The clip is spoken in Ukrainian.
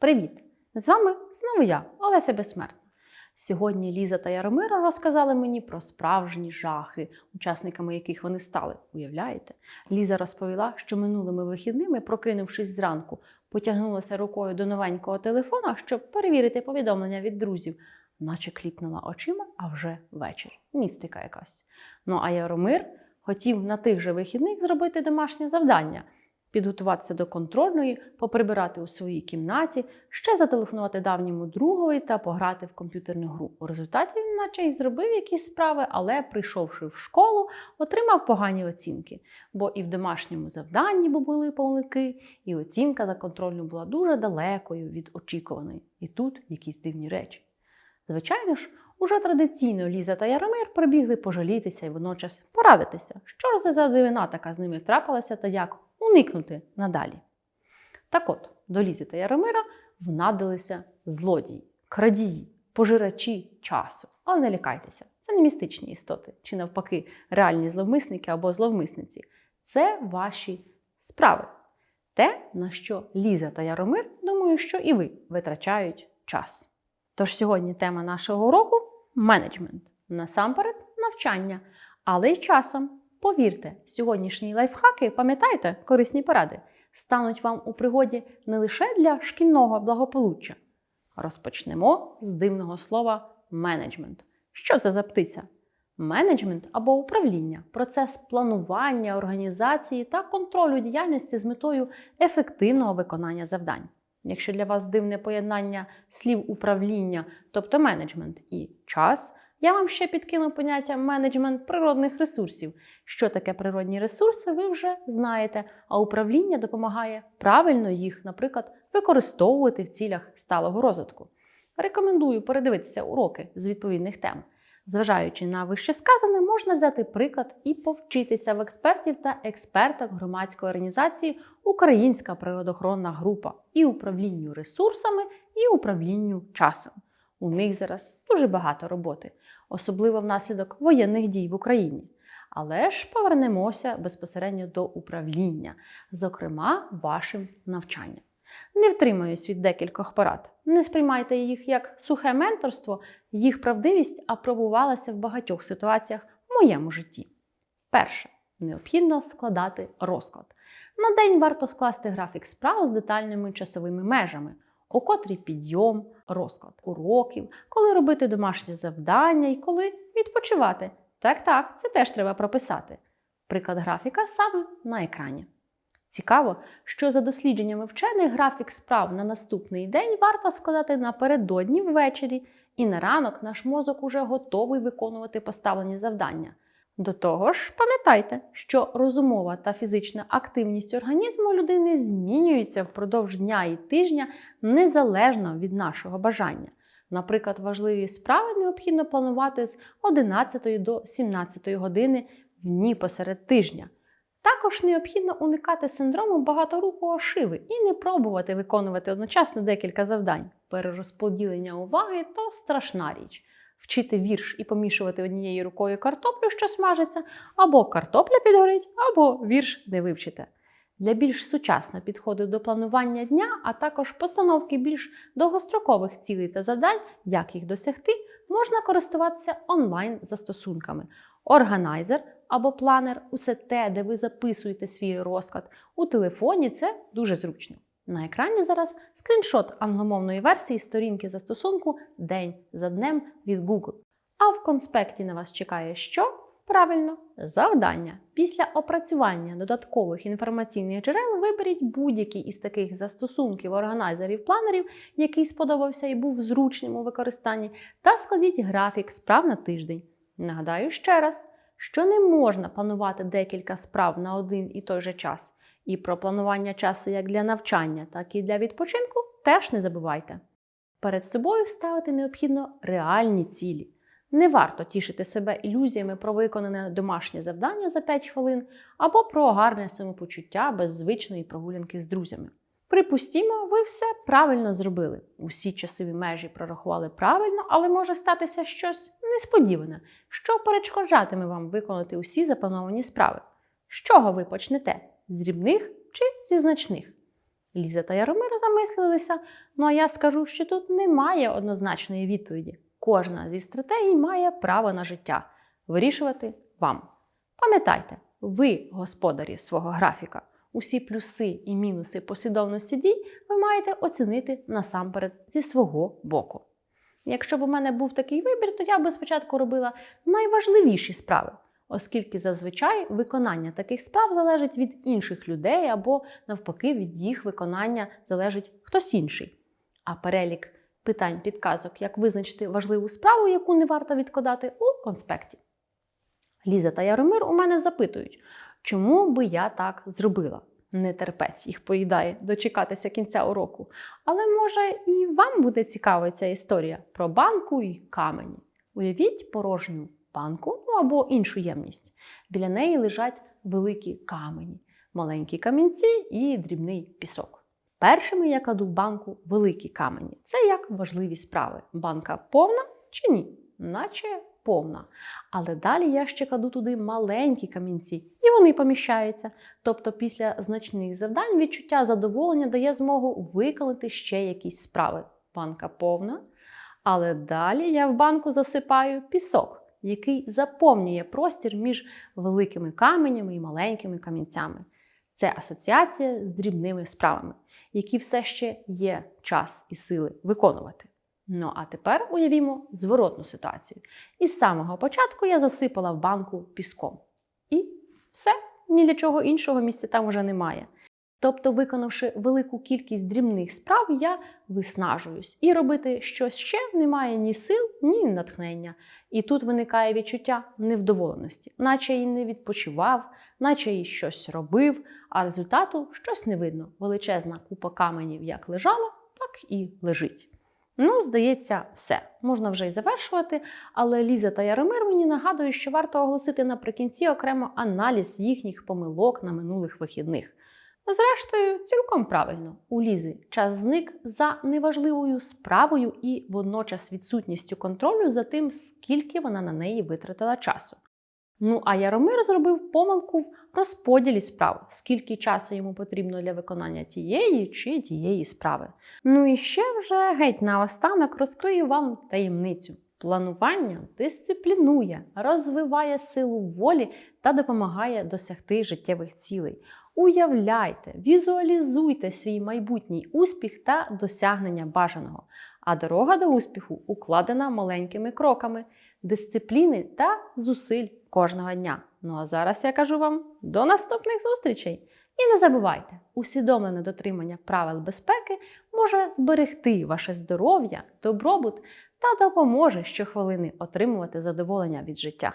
Привіт! З вами знову я, Олеся Безсмертна. Сьогодні Ліза та Яромира розказали мені про справжні жахи, учасниками яких вони стали. Уявляєте? Ліза розповіла, що минулими вихідними, прокинувшись зранку, потягнулася рукою до новенького телефона, щоб перевірити повідомлення від друзів, наче кліпнула очима, а вже вечір. Містика якась. Ну а Яромир хотів на тих же вихідних зробити домашнє завдання підготуватися до контрольної, поприбирати у своїй кімнаті, ще зателефонувати давньому другові та пограти в комп'ютерну гру. У результаті він, наче й зробив якісь справи, але, прийшовши в школу, отримав погані оцінки. Бо і в домашньому завданні були помилки, і оцінка за контрольну була дуже далекою від очікуваної. І тут якісь дивні речі. Звичайно ж, уже традиційно Ліза та Яромир прибігли пожалітися і водночас порадитися, що ж за дивина така з ними трапилася та як уникнути надалі. Так от, до Лізи та Яромира внадилися злодії, крадії, пожирачі часу. Але не лякайтеся, це не містичні істоти, чи навпаки, реальні зловмисники або зловмисниці. Це ваші справи. Те, на що Ліза та Яромир, думаю, що і ви витрачають час. Тож сьогодні тема нашого уроку менеджмент. Насамперед, навчання, але й часом. Повірте, сьогоднішні лайфхаки, пам'ятаєте, корисні поради, стануть вам у пригоді не лише для шкільного благополуччя. Розпочнемо з дивного слова менеджмент. Що це за птиця? Менеджмент або управління процес планування, організації та контролю діяльності з метою ефективного виконання завдань. Якщо для вас дивне поєднання слів управління, тобто менеджмент і час, я вам ще підкину поняття менеджмент природних ресурсів. Що таке природні ресурси, ви вже знаєте, а управління допомагає правильно їх, наприклад, використовувати в цілях сталого розвитку. Рекомендую передивитися уроки з відповідних тем. Зважаючи на вищесказане, можна взяти приклад і повчитися в експертів та експерток громадської організації Українська природоохоронна група і управлінню ресурсами, і управлінню часом. У них зараз дуже багато роботи, особливо внаслідок воєнних дій в Україні. Але ж повернемося безпосередньо до управління, зокрема, вашим навчанням. Не втримаюсь від декількох порад. Не сприймайте їх як сухе менторство, їх правдивість апробувалася в багатьох ситуаціях в моєму житті. Перше, необхідно складати розклад. На день варто скласти графік справ з детальними часовими межами, у котрій підйом, розклад уроків, коли робити домашні завдання і коли відпочивати. Так, так, це теж треба прописати. Приклад графіка саме на екрані. Цікаво, що за дослідженнями вчених графік справ на наступний день варто складати напередодні ввечері, і на ранок наш мозок уже готовий виконувати поставлені завдання. До того ж, пам'ятайте, що розумова та фізична активність організму людини змінюються впродовж дня і тижня незалежно від нашого бажання. Наприклад, важливі справи необхідно планувати з 11 до 17 години в дні посеред тижня. Також необхідно уникати синдрому багаторукого шиви і не пробувати виконувати одночасно декілька завдань. Перерозподілення уваги то страшна річ. Вчити вірш і помішувати однією рукою картоплю, що смажиться, або картопля підгорить, або вірш не вивчите. Для більш сучасного підходу до планування дня, а також постановки більш довгострокових цілей та завдань, як їх досягти, можна користуватися онлайн-застосунками. Органайзер або планер усе те, де ви записуєте свій розклад. У телефоні це дуже зручно. На екрані зараз скріншот англомовної версії сторінки застосунку День за днем від Google. А в конспекті на вас чекає що? Правильно, завдання. Після опрацювання додаткових інформаційних джерел виберіть будь-який із таких застосунків, органайзерів, планерів, який сподобався і був зручним у використанні, та складіть графік справ на тиждень. Нагадаю ще раз, що не можна планувати декілька справ на один і той же час. І про планування часу як для навчання, так і для відпочинку теж не забувайте. Перед собою ставити необхідно реальні цілі. Не варто тішити себе ілюзіями про виконане домашнє завдання за 5 хвилин або про гарне самопочуття без звичної прогулянки з друзями. Припустімо, ви все правильно зробили. Усі часові межі прорахували правильно, але може статися щось несподіване, що перешкоджатиме вам виконати усі заплановані справи. З чого ви почнете? З дрібних чи зі значних? Ліза та Яромир замислилися. Ну а я скажу, що тут немає однозначної відповіді. Кожна зі стратегій має право на життя. Вирішувати вам. Пам'ятайте, ви господарі свого графіка. Усі плюси і мінуси послідовності дій ви маєте оцінити насамперед зі свого боку. Якщо б у мене був такий вибір, то я би спочатку робила найважливіші справи, оскільки зазвичай виконання таких справ залежить від інших людей або, навпаки, від їх виконання залежить хтось інший. А перелік питань, підказок, як визначити важливу справу, яку не варто відкладати у конспекті. Ліза та Яромир у мене запитують, чому би я так зробила? Не терпець їх поїдає дочекатися кінця уроку. Але може і вам буде цікава ця історія про банку і камені. Уявіть порожню банку ну або іншу ємність. Біля неї лежать великі камені, маленькі камінці і дрібний пісок. Першими я кладу в банку великі камені. Це як важливі справи. Банка повна чи ні? Наче повна. Але далі я ще кладу туди маленькі камінці, і вони поміщаються. Тобто, після значних завдань відчуття задоволення дає змогу виконати ще якісь справи. Банка повна. Але далі я в банку засипаю пісок, який заповнює простір між великими каменями і маленькими камінцями. Це асоціація з дрібними справами, які все ще є час і сили виконувати. Ну а тепер уявімо зворотну ситуацію. І з самого початку я засипала в банку піском. І все, ні для чого іншого місця там уже немає. Тобто, виконавши велику кількість дрібних справ, я виснажуюсь. І робити щось ще немає ні сил, ні натхнення. І тут виникає відчуття невдоволеності, наче й не відпочивав, наче й щось робив, а результату щось не видно. Величезна купа каменів як лежала, так і лежить. Ну, здається, все. Можна вже й завершувати, але Ліза та Яромир мені нагадують, що варто оголосити наприкінці окремо аналіз їхніх помилок на минулих вихідних. Зрештою, цілком правильно, у Лізи час зник за неважливою справою і водночас відсутністю контролю за тим, скільки вона на неї витратила часу. Ну а Яромир зробив помилку в розподілі справ, скільки часу йому потрібно для виконання тієї чи тієї справи. Ну і ще вже геть наостанок розкрию вам таємницю. Планування дисциплінує, розвиває силу волі та допомагає досягти життєвих цілей. Уявляйте, візуалізуйте свій майбутній успіх та досягнення бажаного. А дорога до успіху укладена маленькими кроками дисципліни та зусиль кожного дня. Ну а зараз я кажу вам до наступних зустрічей! І не забувайте, усвідомлене дотримання правил безпеки може зберегти ваше здоров'я, добробут та допоможе щохвилини отримувати задоволення від життя.